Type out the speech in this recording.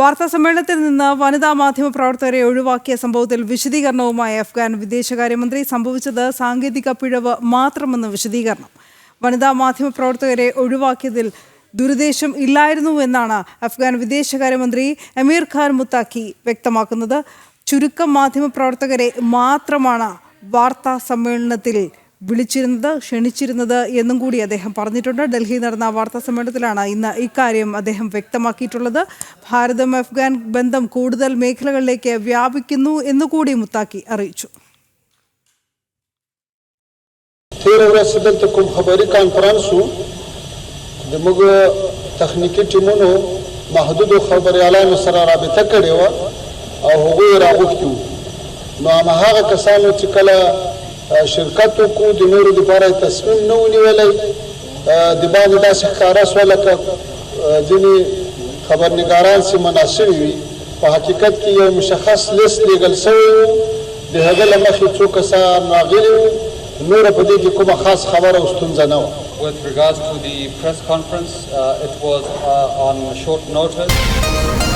വാർത്താ സമ്മേളനത്തിൽ നിന്ന് വനിതാ മാധ്യമ പ്രവർത്തകരെ ഒഴിവാക്കിയ സംഭവത്തിൽ വിശദീകരണവുമായി അഫ്ഗാൻ വിദേശകാര്യമന്ത്രി സംഭവിച്ചത് സാങ്കേതിക പിഴവ് മാത്രമെന്ന് വിശദീകരണം. വനിതാ മാധ്യമ പ്രവർത്തകരെ ഒഴിവാക്കിയതിൽ ദുരുദ്ദേശം ഇല്ലായിരുന്നുവെന്നാണ് അഫ്ഗാൻ വിദേശകാര്യമന്ത്രി അമീർ ഖാൻ മുത്താക്കി വ്യക്തമാക്കുന്നത്. ചുരുക്കം മാധ്യമ പ്രവർത്തകരെ മാത്രമാണ് വാർത്താ സമ്മേളനത്തിൽ വിളിച്ചിരുന്നത് ക്ഷണിച്ചിരുന്നത് എന്നും കൂടി അദ്ദേഹം പറഞ്ഞിട്ടുണ്ട് ഡൽഹിയിൽ നടന്ന വാർത്താ സമ്മേളനത്തിലാണ് ഇന്ന് ഇക്കാര്യം അദ്ദേഹം വ്യക്തമാക്കിയിട്ടുള്ളത് ഭാരതം അഫ്ഗാൻ ബന്ധം കൂടുതൽ മേഖലകളിലേക്ക് വ്യാപിക്കുന്നു എന്നുകൂടി മുത്താക്കി അറിയിച്ചു تیره ورځ چې دلته کوم خبري کانفرنس وو د موږ تخنیکی ټیمونو محدودو خبریالانو سره رابطه کړې وه او هغوی یې راغوښتي وو نو هماغه کسانو چې کله اه، شرکت وکړو د نورو دپاره یې تصمیم نه و نیولی اه، د باندې داسې ښکاره شوه لکه ځینې خبرنګاران چې مناسبې وي. په حقیقت کې یو مشخص لیست لیږل شوی و. د هغه له مخې څو کسان راغلي وو. نوره په دې کې کومه خاص خبره او ستونزه نه وه. With regards to the press conference, uh, it was uh, on short notice.